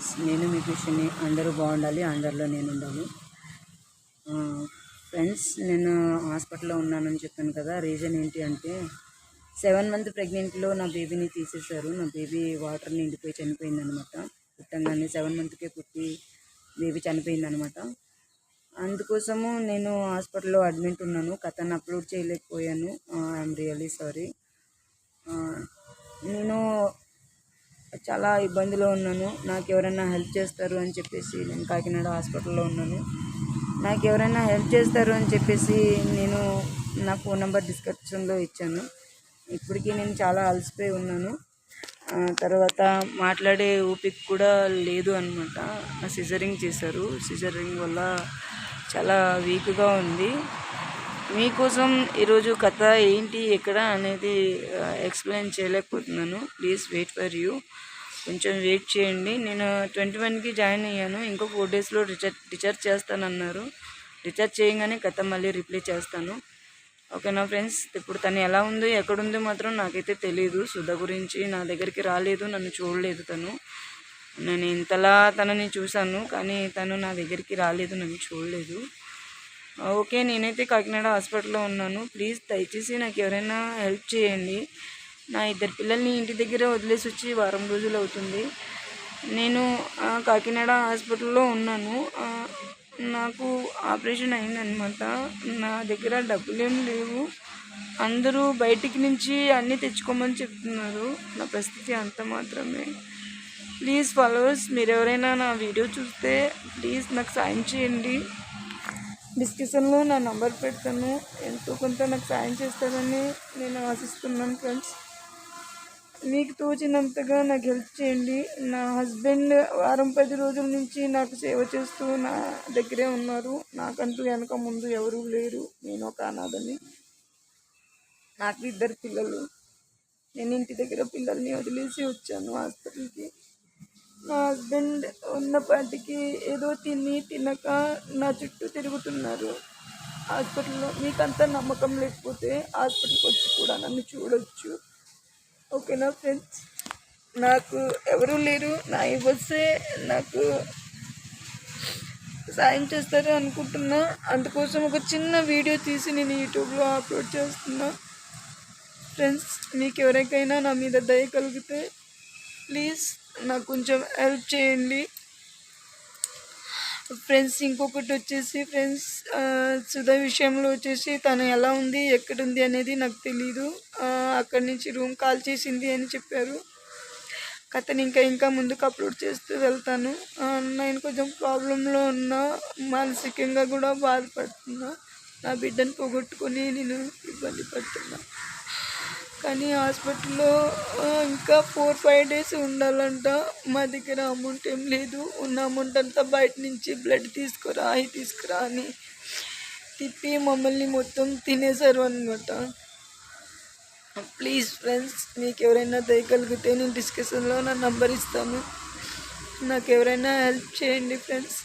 Friends నేను మీ కృష్ణని అందరూ బాగుండాలి అందరిలో నేను ఉండాలి. ఫ్రెండ్స్ నేను హాస్పిటల్లో ఉన్నానని చెప్పాను కదా రీజన్ ఏంటి అంటే సెవెన్ మంత్ ప్రెగ్నెంట్లో నా బేబీని తీసేశారు. నా బేబీ వాటర్ నిండిపోయి చనిపోయింది అనమాట పుట్టంగానే సెవెన్ మంత్కే పుట్టి బేబీ చనిపోయింది అనమాట అందుకోసము నేను హాస్పిటల్లో అడ్మిట్ ఉన్నాను. కథను అప్లోడ్ చేయలేకపోయాను. I'm really sorry. నేను చాలా ఇబ్బందిలో ఉన్నాను. నాకు ఎవరైనా హెల్ప్ చేస్తారు అని చెప్పేసి నేను కాకినాడ హాస్పిటల్లో ఉన్నాను. నాకు ఎవరైనా హెల్ప్ చేస్తారు అని చెప్పేసి నేను నా ఫోన్ నెంబర్ డిస్క్రిప్షన్లో ఇచ్చాను. ఇప్పటికీ నేను చాలా అలసిపోయి ఉన్నాను. తర్వాత మాట్లాడే ఓపిక కూడా లేదు అనమాట సిజరింగ్ చేశారు. సిజరింగ్ వల్ల చాలా వీక్గా ఉంది. మీకోసం ఈరోజు కథ ఏంటి ఎక్కడ అనేది ఎక్స్ప్లెయిన్ చేయలేకపోతున్నాను. Please wait for you. కొంచెం వెయిట్ చేయండి. నేను ట్వంటీ వన్కి జాయిన్ అయ్యాను. ఇంకో ఫోర్ డేస్లో రీచార్జ్ రీచార్జ్ చేస్తానన్నారు. రీచార్జ్ చేయగానే కథ మళ్ళీ రిప్లై చేస్తాను. ఓకేనా ఫ్రెండ్స్ ఇప్పుడు తను ఎలా ఉందో ఎక్కడుందో మాత్రం నాకైతే తెలియదు సుధ గురించి నా దగ్గరికి రాలేదు నన్ను చూడలేదు తను. నేను ఇంతలా తనని చూశాను కానీ తను నా దగ్గరికి రాలేదు నన్ను చూడలేదు. ఓకే నేనైతే కాకినాడ హాస్పిటల్లో ఉన్నాను. ప్లీజ్ దయచేసి నాకు ఎవరైనా హెల్ప్ చేయండి. నా ఇద్దరు పిల్లల్ని ఇంటి దగ్గర వదిలేసి వచ్చి వారం రోజులు అవుతుంది. నేను కాకినాడ హాస్పిటల్లో ఉన్నాను. నాకు ఆపరేషన్ అయిందనమాట నా దగ్గర డబ్బులు లేవు. అందరూ బయటికి నుంచి అన్నీ తెచ్చుకోమని చెప్తున్నారు. నా పరిస్థితి అంత మాత్రమే. ప్లీజ్ ఫాలోవర్స్ మీరు ఎవరైనా నా వీడియో చూస్తే ప్లీజ్ నాకు సాయం చేయండి. డిస్క్రిప్షన్లో నా నంబర్ పెడతాను. ఎంతో కొంత నాకు సాయం చేస్తారని నేను ఆశిస్తున్నాను ఫ్రెండ్స్. మీకు తోచినంతగా నాకు హెల్ప్ చేయండి. నా హస్బెండ్ వారం పది రోజుల నుంచి నాకు సేవ చేస్తూ నా దగ్గరే ఉన్నారు. నాకంటూ వెనక ముందు ఎవరూ లేరు. నేను ఒక అనాథని. నాకు ఇద్దరు పిల్లలు. నేను ఇంటి దగ్గర పిల్లల్ని వదిలేసి వచ్చాను హాస్పిటల్కి. మా హస్బెండ్ ఉన్నపాటికి ఏదో తిని తినక నా చుట్టూ తిరుగుతున్నారు. హాస్పిటల్లో మీకంతా నమ్మకం లేకపోతే హాస్పిటల్కి వచ్చి కూడా నన్ను చూడొచ్చు. ఓకేనా ఫ్రెండ్స్ నాకు ఎవరు లేరు. నా ఇవ్వసే నాకు సాయం చేస్తారు అనుకుంటున్నా. అందుకోసం ఒక చిన్న వీడియో తీసి నేను యూట్యూబ్లో అప్లోడ్ చేస్తున్నా. ఫ్రెండ్స్ మీకు ఎవరికైనా నా మీద దయ కలిగితే ప్లీజ్ నాకు కొంచెం హెల్ప్ చేయండి. ఫ్రెండ్స్ ఇంకొకటి వచ్చేసి ఫ్రెండ్స్ సుధా విషయంలో వచ్చేసి తను ఎలా ఉంది ఎక్కడుంది అనేది నాకు తెలీదు. అక్కడి నుంచి రూమ్ కాల్ చేసింది అని చెప్పారు. కథని ఇంకా ఇంకా ముందుకు అప్లోడ్ చేస్తూ వెళ్తాను. నేను కొంచెం ప్రాబ్లంలో ఉన్నా మానసికంగా కూడా బాధపడుతున్నా. నా బిడ్డను పోగొట్టుకొని నేను ఇబ్బంది పడుతున్నా. కానీ హాస్పిటల్లో ఇంకా ఫోర్ ఫైవ్ డేస్ ఉండాలంట. మా దగ్గర అమౌంట్ ఏం లేదు. ఉన్న అమౌంట్ అంతా బయట నుంచి బ్లడ్ తీసుకురా అవి తీసుకురా అని తిప్పి మమ్మల్ని మొత్తం తినేశారు అనమాట ప్లీజ్ ఫ్రెండ్స్ మీకు ఎవరైనా దయగలిగితే నేను డిస్కషన్లో నా నంబర్ ఇస్తాను. నాకు ఎవరైనా హెల్ప్ చేయండి ఫ్రెండ్స్